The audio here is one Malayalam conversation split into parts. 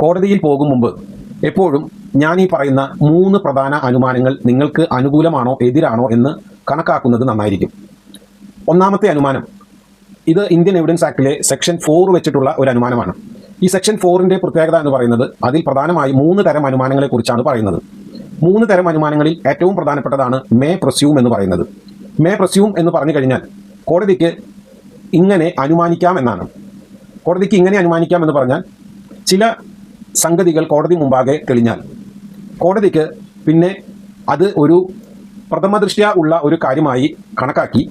കോടതിയിൽ പോകും മുമ്പ് എപ്പോഴും ഞാൻ ഈ പറയുന്ന മൂന്ന് പ്രധാന അനുമാനങ്ങൾ നിങ്ങൾക്ക് അനുകൂലമാണോ എതിരാണോ എന്ന് കണക്കാക്കുന്നത് നന്നായിരിക്കും. ഒന്നാമത്തെ അനുമാനം ഇത് ഇന്ത്യൻ എവിഡൻസ് ആക്ടിലെ സെക്ഷൻ ഫോർ വെച്ചിട്ടുള്ള ഒരു അനുമാനമാണ്. ഈ സെക്ഷൻ ഫോറിന്റെ പ്രത്യേകത എന്ന് പറയുന്നത് അതിൽ പ്രധാനമായി മൂന്ന് തരം അനുമാനങ്ങളെ കുറിച്ചാണ് പറയുന്നത്. മൂന്ന് തരം അനുമാനങ്ങളിൽ ഏറ്റവും പ്രധാനപ്പെട്ടതാണ് മേ പ്രസ്യൂം എന്ന് പറയുന്നത്. മേ പ്രസ്യൂം എന്ന് പറഞ്ഞു കഴിഞ്ഞാൽ കോടതിക്ക് ഇങ്ങനെ അനുമാനിക്കാം എന്നാണ്. കോടതിക്ക് ഇങ്ങനെ അനുമാനിക്കാം എന്ന് പറഞ്ഞാൽ ചില സംഗതികൾ കോടതി മുമ്പാകെ തെളിഞ്ഞാൽ. കോടതിക്ക് പിന്നെ അത് ഒരു പ്രഥമദൃഷ്ട്യ ഉള്ള ഒരു കാര്യമായി കണക്കാക്കി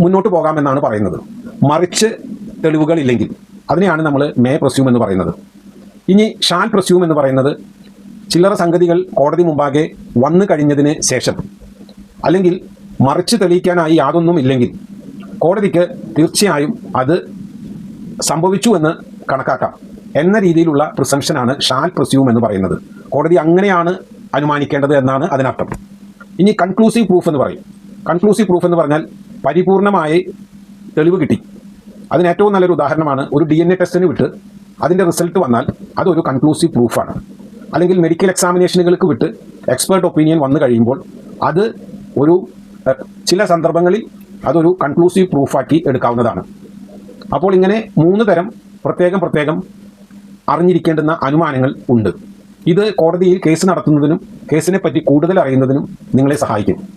മുന്നോട്ട് പോകാമെന്നാണ് പറയുന്നത്. മറിച്ച് തെളിവുകളില്ലെങ്കിൽ അതിനെയാണ് നമ്മൾ മേ പ്രസ്യൂം എന്ന് പറയുന്നത്. ഇനി ഷാൻ പ്രസ്യൂം എന്ന് പറയുന്നത് ചില്ലറ സംഗതികൾ കോടതി മുമ്പാകെ വന്നു കഴിഞ്ഞതിന് ശേഷം. അല്ലെങ്കിൽ മറിച്ച് തെളിയിക്കാനായി യാതൊന്നും ഇല്ലെങ്കിൽ. കോടതിക്ക് തീർച്ചയായും അത് സംഭവിച്ചു എന്ന് കണക്കാക്കാം. എന്ന രീതിയിലുള്ള പ്രിസംഷൻ ആണ് ഷാൽ പ്രസ്യൂം എന്ന് പറയുന്നത്. കോടതി അങ്ങനെയാണ് അനുമാനിക്കേണ്ടത് എന്നാണ് അതിനർത്ഥം. ഇനി കൺക്ലൂസീവ് പ്രൂഫ് എന്ന് പറയും. കൺക്ലൂസീവ് പ്രൂഫ് എന്ന് പറഞ്ഞാൽ പരിപൂർണമായി തെളിവ് കിട്ടി. അതിന് ഏറ്റവും നല്ലൊരു ഉദാഹരണമാണ് ഒരു ഡി എൻ എ ടെസ്റ്റിന് വിട്ട് അതിന്റെ റിസൾട്ട് വന്നാൽ അതൊരു കൺക്ലൂസീവ് പ്രൂഫാണ് അല്ലെങ്കിൽ മെഡിക്കൽ എക്സാമിനേഷനുകൾക്ക് വിട്ട് എക്സ്പേർട്ട് ഒപ്പീനിയൻ വന്നു കഴിയുമ്പോൾ അത് ഒരു ചില സന്ദർഭങ്ങളിൽ അതൊരു കൺക്ലൂസീവ് പ്രൂഫാക്കി എടുക്കാവുന്നതാണ്. അപ്പോൾ ഇങ്ങനെ മൂന്ന് തരം പ്രത്യേകം പ്രത്യേകം അറിഞ്ഞിരിക്കേണ്ടുന്ന അനുമാനങ്ങൾ ഉണ്ട്. ഇത് കോടതിയിൽ കേസ് നടത്തുന്നതിനും കേസിനെ പറ്റി കൂടുതൽ അറിയുന്നതിനും നിങ്ങളെ സഹായിക്കും.